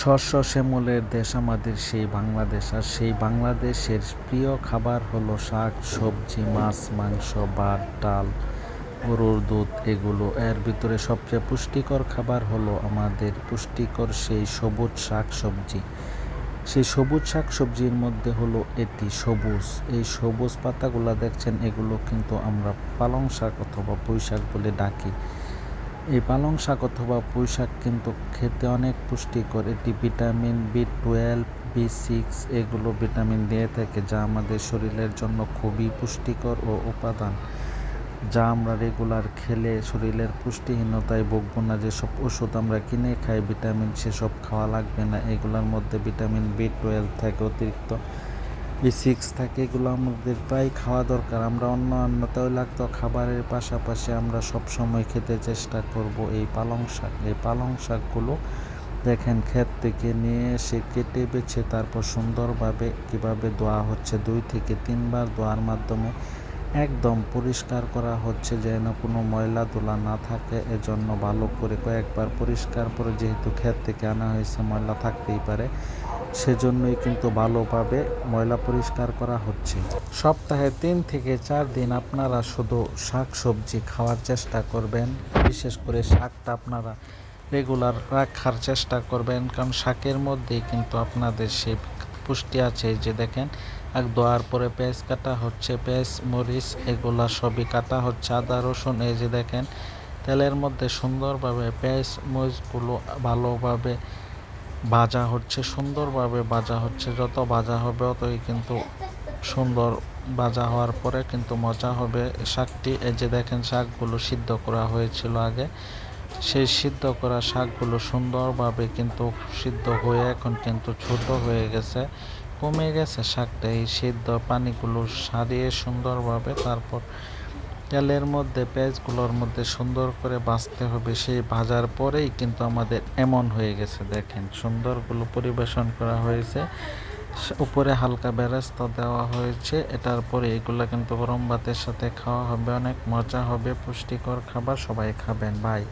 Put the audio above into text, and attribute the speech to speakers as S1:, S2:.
S1: শস্য শ্যামলের দেশ আমাদের সেই বাংলাদেশ, আর সেই বাংলাদেশের প্রিয় খাবার হলো শাক, সবজি, মাছ, মাংস, ভাত, ডাল, গরুর দুধ, এগুলো। এর ভিতরে সবচেয়ে পুষ্টিকর খাবার হলো আমাদের পুষ্টিকর সেই সবুজ শাক সবজি। সেই সবুজ শাক সবজির মধ্যে হলো এটি সবুজ। এই সবুজ পাতাগুলো দেখছেন, এগুলো কিন্তু আমরা পালং শাক অথবা পুঁই শাক বলে ডাকি। এই পালং শাক অথবা পুঁই শাক কিন্তু খেতে অনেক পুষ্টিকর। এটি vitamin B twelve, B six এগুলো ভিটামিন দিয়ে থাকে, যা আমাদের শরীরের জন্য খুবই পুষ্টিকর ও উপাদান, যা আমরা রেগুলার খেলে শরীরের পুষ্টিহীনতায় ভুগব না। যেসব ওষুধ আমরা কিনে খাই, ভিটামিন সেসব খাওয়া লাগবে না। এগুলোর মধ্যে ভিটামিন বি টুয়েলভ থাকে অতিরিক্ত। বি সিক্স থাকে এগুলো আমাদের প্রায় খাওয়া দরকার। আমরা অন্য অন্য তৈলাক্ত খাবারের পাশাপাশি আমরা সব সময় খেতে চেষ্টা করব এই পালং শাক। এই পালং শাকগুলো দেখেন ক্ষেত থেকে নিয়ে এসে কেটে বেছে তারপর সুন্দরভাবে কীভাবে দোয়া হচ্ছে, দুই থেকে তিনবার দোয়ার মাধ্যমে একদম পরিষ্কার করা হচ্ছে যেন কোনো ময়লা ধুলা না থাকে। এজন্য ভালো করে কয়েকবার পরিষ্কার করে যেহেতু ক্ষেত থেকে আনা হয়েছে, ময়লা থাকতেই পারে। সেজন্যই কিন্তু ভালোভাবে ময়লা পরিষ্কার করা হচ্ছে। সপ্তাহে তিন থেকে চার দিন আপনারা শুধু শাক সবজি খাওয়ার চেষ্টা করবেন। বিশেষ করে শাকটা আপনারা রেগুলার রাখার চেষ্টা করবেন, কারণ শাকের মধ্যেই কিন্তু আপনাদের সেই পুষ্টি আছে যে দেখেন, এক দোয়ার পরে পেঁয়াজ কাটা হচ্ছে, পেঁয়াজ, মরিচ এগুলা সবই কাটা হচ্ছে, আদা, রসুন এই যে দেখেন, তেলের মধ্যে সুন্দরভাবে পেঁয়াজ, মরিচগুলো ভালোভাবে ভাজা হচ্ছে সুন্দরভাবে ভাজা হচ্ছে, যত ভাজা হবে অতই কিন্তু সুন্দর ভাজা হওয়ার পরে কিন্তু মজা হবে। শাকটি এই যে দেখেন, শাকগুলো সিদ্ধ করা হয়েছিল আগে। সেই সিদ্ধ করা শাকগুলো সুন্দরভাবে কিন্তু সিদ্ধ হয়ে এখন কিন্তু ছোট হয়ে গেছে, কমে গেছে। শাকটা এই সিদ্ধ পানিগুলো সারিয়ে সুন্দরভাবে তারপর তেলের মধ্যে পেঁয়াজগুলোর মধ্যে সুন্দর করে ভাজতে হবে, সেই ভাজার পরেই কিন্তু আমাদের এমন হয়ে গেছে। দেখেন, সুন্দরগুলো পরিবেশন করা হয়েছে। উপরে হালকা বেরেস্তা দেওয়া হয়েছে। এটার পরে এগুলো কিন্তু গরম ভাতের সাথে খাওয়া হবে, অনেক মজা হবে, পুষ্টিকর খাবার সবাই খাবেন বাই